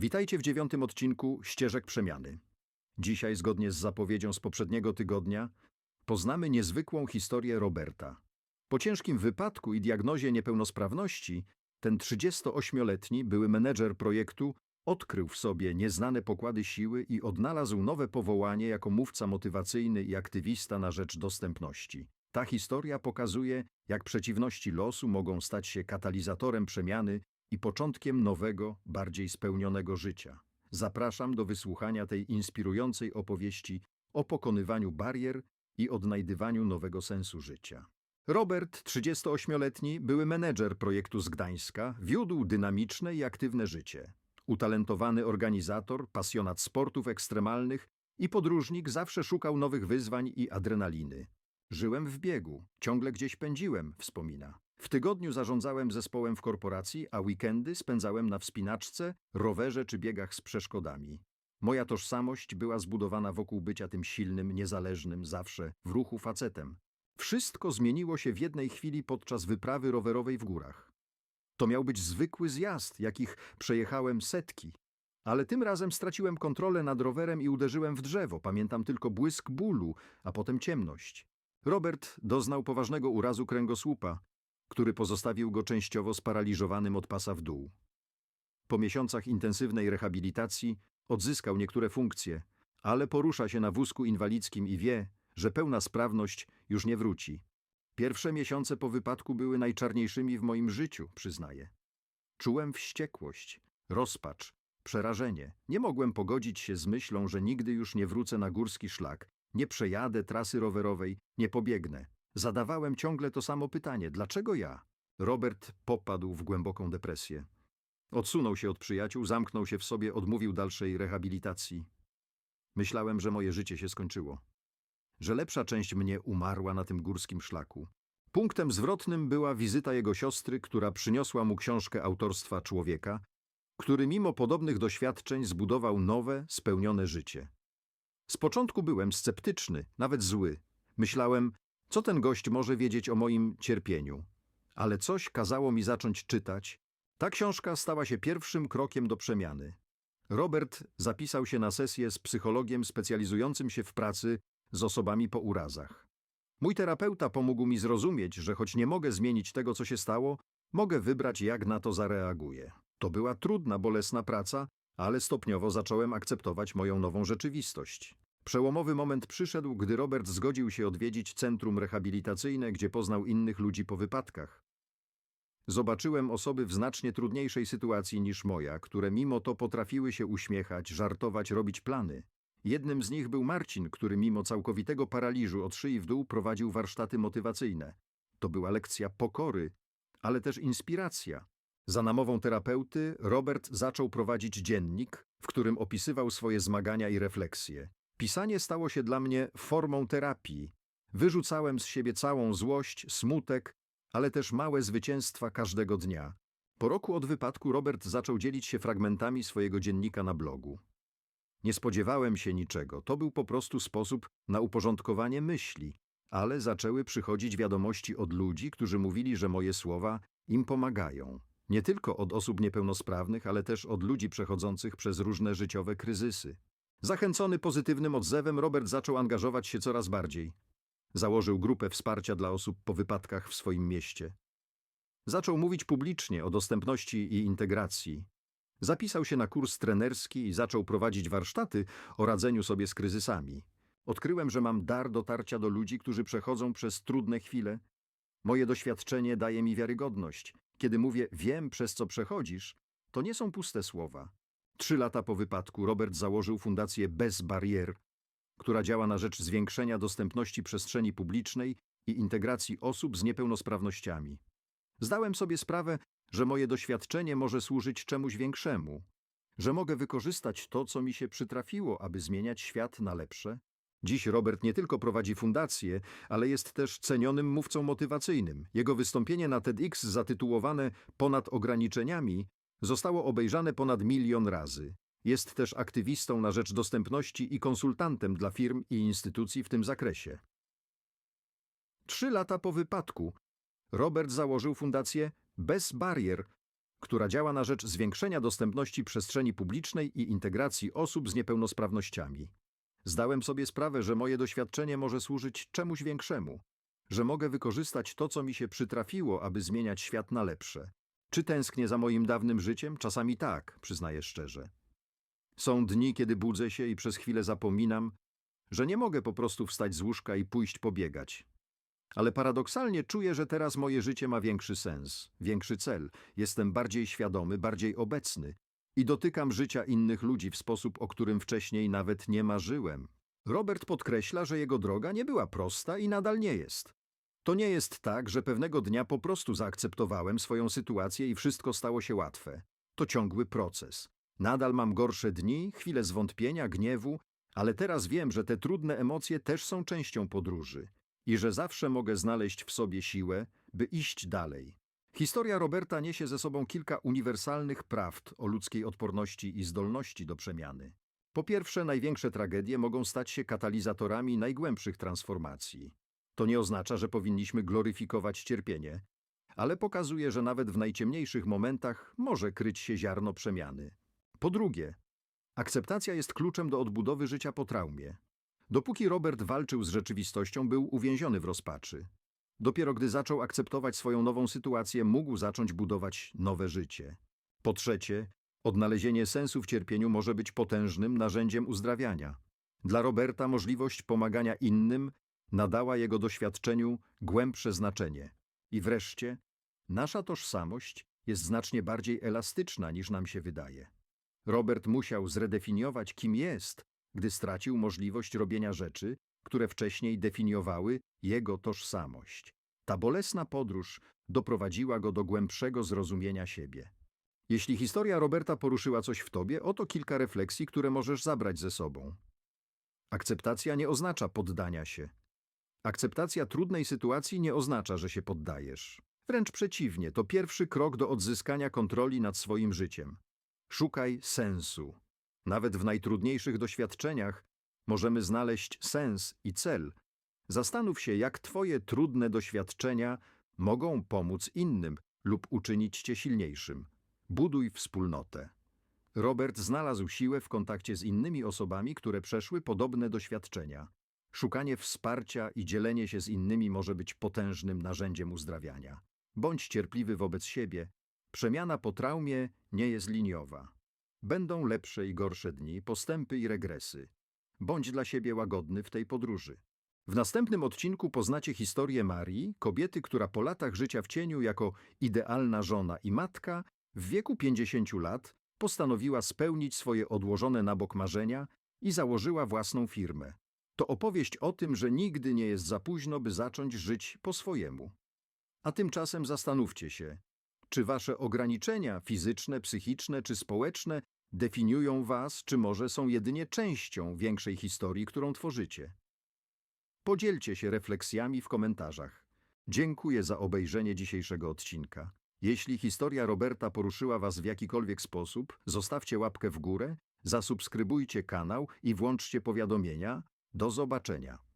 Witajcie w dziewiątym odcinku Ścieżek Przemiany. Dzisiaj, zgodnie z zapowiedzią z poprzedniego tygodnia, poznamy niezwykłą historię Roberta. Po ciężkim wypadku i diagnozie niepełnosprawności, ten 38-letni były menedżer projektu odkrył w sobie nieznane pokłady siły i odnalazł nowe powołanie jako mówca motywacyjny i aktywista na rzecz dostępności. Ta historia pokazuje, jak przeciwności losu mogą stać się katalizatorem przemiany i początkiem nowego, bardziej spełnionego życia. Zapraszam do wysłuchania tej inspirującej opowieści o pokonywaniu barier i odnajdywaniu nowego sensu życia. Robert, 38-letni, były menedżer projektu z Gdańska, wiódł dynamiczne i aktywne życie. Utalentowany organizator, pasjonat sportów ekstremalnych i podróżnik zawsze szukał nowych wyzwań i adrenaliny. Żyłem w biegu, ciągle gdzieś pędziłem, wspomina. W tygodniu zarządzałem zespołem w korporacji, a weekendy spędzałem na wspinaczce, rowerze czy biegach z przeszkodami. Moja tożsamość była zbudowana wokół bycia tym silnym, niezależnym, zawsze w ruchu facetem. Wszystko zmieniło się w jednej chwili podczas wyprawy rowerowej w górach. To miał być zwykły zjazd, jakich przejechałem setki. Ale tym razem straciłem kontrolę nad rowerem i uderzyłem w drzewo. Pamiętam tylko błysk bólu, a potem ciemność. Robert doznał poważnego urazu kręgosłupa, który pozostawił go częściowo sparaliżowanym od pasa w dół. Po miesiącach intensywnej rehabilitacji odzyskał niektóre funkcje, ale porusza się na wózku inwalidzkim i wie, że pełna sprawność już nie wróci. Pierwsze miesiące po wypadku były najczarniejszymi w moim życiu, przyznaję. Czułem wściekłość, rozpacz, przerażenie. Nie mogłem pogodzić się z myślą, że nigdy już nie wrócę na górski szlak, nie przejadę trasy rowerowej, nie pobiegnę. Zadawałem ciągle to samo pytanie: dlaczego ja? Robert popadł w głęboką depresję. Odsunął się od przyjaciół, zamknął się w sobie, odmówił dalszej rehabilitacji. Myślałem, że moje życie się skończyło. Że lepsza część mnie umarła na tym górskim szlaku. Punktem zwrotnym była wizyta jego siostry, która przyniosła mu książkę autorstwa człowieka, który mimo podobnych doświadczeń zbudował nowe, spełnione życie. Z początku byłem sceptyczny, nawet zły. Myślałem, co ten gość może wiedzieć o moim cierpieniu? Ale coś kazało mi zacząć czytać. Ta książka stała się pierwszym krokiem do przemiany. Robert zapisał się na sesję z psychologiem specjalizującym się w pracy z osobami po urazach. Mój terapeuta pomógł mi zrozumieć, że choć nie mogę zmienić tego, co się stało, mogę wybrać, jak na to zareaguję. To była trudna, bolesna praca, ale stopniowo zacząłem akceptować moją nową rzeczywistość. Przełomowy moment przyszedł, gdy Robert zgodził się odwiedzić centrum rehabilitacyjne, gdzie poznał innych ludzi po wypadkach. Zobaczyłem osoby w znacznie trudniejszej sytuacji niż moja, które mimo to potrafiły się uśmiechać, żartować, robić plany. Jednym z nich był Marcin, który mimo całkowitego paraliżu od szyi w dół prowadził warsztaty motywacyjne. To była lekcja pokory, ale też inspiracja. Za namową terapeuty Robert zaczął prowadzić dziennik, w którym opisywał swoje zmagania i refleksje. Pisanie stało się dla mnie formą terapii. Wyrzucałem z siebie całą złość, smutek, ale też małe zwycięstwa każdego dnia. Po roku od wypadku Robert zaczął dzielić się fragmentami swojego dziennika na blogu. Nie spodziewałem się niczego, to był po prostu sposób na uporządkowanie myśli, ale zaczęły przychodzić wiadomości od ludzi, którzy mówili, że moje słowa im pomagają. Nie tylko od osób niepełnosprawnych, ale też od ludzi przechodzących przez różne życiowe kryzysy. Zachęcony pozytywnym odzewem, Robert zaczął angażować się coraz bardziej. Założył grupę wsparcia dla osób po wypadkach w swoim mieście. Zaczął mówić publicznie o dostępności i integracji. Zapisał się na kurs trenerski i zaczął prowadzić warsztaty o radzeniu sobie z kryzysami. Odkryłem, że mam dar dotarcia do ludzi, którzy przechodzą przez trudne chwile. Moje doświadczenie daje mi wiarygodność. Kiedy mówię wiem, przez co przechodzisz, to nie są puste słowa. Trzy lata po wypadku Robert założył fundację Bez Barier, która działa na rzecz zwiększenia dostępności przestrzeni publicznej i integracji osób z niepełnosprawnościami. Zdałem sobie sprawę, że moje doświadczenie może służyć czemuś większemu, że mogę wykorzystać to, co mi się przytrafiło, aby zmieniać świat na lepsze. Dziś Robert nie tylko prowadzi fundację, ale jest też cenionym mówcą motywacyjnym. Jego wystąpienie na TEDx zatytułowane Ponad ograniczeniami zostało obejrzane ponad milion razy. Jest też aktywistą na rzecz dostępności i konsultantem dla firm i instytucji w tym zakresie. Trzy lata po wypadku Robert założył fundację Bez Barier, która działa na rzecz zwiększenia dostępności przestrzeni publicznej i integracji osób z niepełnosprawnościami. Zdałem sobie sprawę, że moje doświadczenie może służyć czemuś większemu, że mogę wykorzystać to, co mi się przytrafiło, aby zmieniać świat na lepsze. Czy tęsknię za moim dawnym życiem? Czasami tak, przyznaję szczerze. Są dni, kiedy budzę się i przez chwilę zapominam, że nie mogę po prostu wstać z łóżka i pójść pobiegać. Ale paradoksalnie czuję, że teraz moje życie ma większy sens, większy cel. Jestem bardziej świadomy, bardziej obecny i dotykam życia innych ludzi w sposób, o którym wcześniej nawet nie marzyłem. Robert podkreśla, że jego droga nie była prosta i nadal nie jest. To nie jest tak, że pewnego dnia po prostu zaakceptowałem swoją sytuację i wszystko stało się łatwe. To ciągły proces. Nadal mam gorsze dni, chwile zwątpienia, gniewu, ale teraz wiem, że te trudne emocje też są częścią podróży i że zawsze mogę znaleźć w sobie siłę, by iść dalej. Historia Roberta niesie ze sobą kilka uniwersalnych prawd o ludzkiej odporności i zdolności do przemiany. Po pierwsze, największe tragedie mogą stać się katalizatorami najgłębszych transformacji. To nie oznacza, że powinniśmy gloryfikować cierpienie, ale pokazuje, że nawet w najciemniejszych momentach może kryć się ziarno przemiany. Po drugie, akceptacja jest kluczem do odbudowy życia po traumie. Dopóki Robert walczył z rzeczywistością, był uwięziony w rozpaczy. Dopiero gdy zaczął akceptować swoją nową sytuację, mógł zacząć budować nowe życie. Po trzecie, odnalezienie sensu w cierpieniu może być potężnym narzędziem uzdrawiania. Dla Roberta możliwość pomagania innym nadała jego doświadczeniu głębsze znaczenie. I wreszcie, nasza tożsamość jest znacznie bardziej elastyczna niż nam się wydaje. Robert musiał zredefiniować, kim jest, gdy stracił możliwość robienia rzeczy, które wcześniej definiowały jego tożsamość. Ta bolesna podróż doprowadziła go do głębszego zrozumienia siebie. Jeśli historia Roberta poruszyła coś w tobie, oto kilka refleksji, które możesz zabrać ze sobą. Akceptacja nie oznacza poddania się. Akceptacja trudnej sytuacji nie oznacza, że się poddajesz. Wręcz przeciwnie, to pierwszy krok do odzyskania kontroli nad swoim życiem. Szukaj sensu. Nawet w najtrudniejszych doświadczeniach możemy znaleźć sens i cel. Zastanów się, jak Twoje trudne doświadczenia mogą pomóc innym lub uczynić Cię silniejszym. Buduj wspólnotę. Robert znalazł siłę w kontakcie z innymi osobami, które przeszły podobne doświadczenia. Szukanie wsparcia i dzielenie się z innymi może być potężnym narzędziem uzdrawiania. Bądź cierpliwy wobec siebie. Przemiana po traumie nie jest liniowa. Będą lepsze i gorsze dni, postępy i regresy. Bądź dla siebie łagodny w tej podróży. W następnym odcinku poznacie historię Marii, kobiety, która po latach życia w cieniu jako idealna żona i matka, w wieku 50 lat postanowiła spełnić swoje odłożone na bok marzenia i założyła własną firmę. To opowieść o tym, że nigdy nie jest za późno, by zacząć żyć po swojemu. A tymczasem zastanówcie się, czy wasze ograniczenia fizyczne, psychiczne czy społeczne definiują was, czy może są jedynie częścią większej historii, którą tworzycie. Podzielcie się refleksjami w komentarzach. Dziękuję za obejrzenie dzisiejszego odcinka. Jeśli historia Roberta poruszyła was w jakikolwiek sposób, zostawcie łapkę w górę, zasubskrybujcie kanał i włączcie powiadomienia. Do zobaczenia.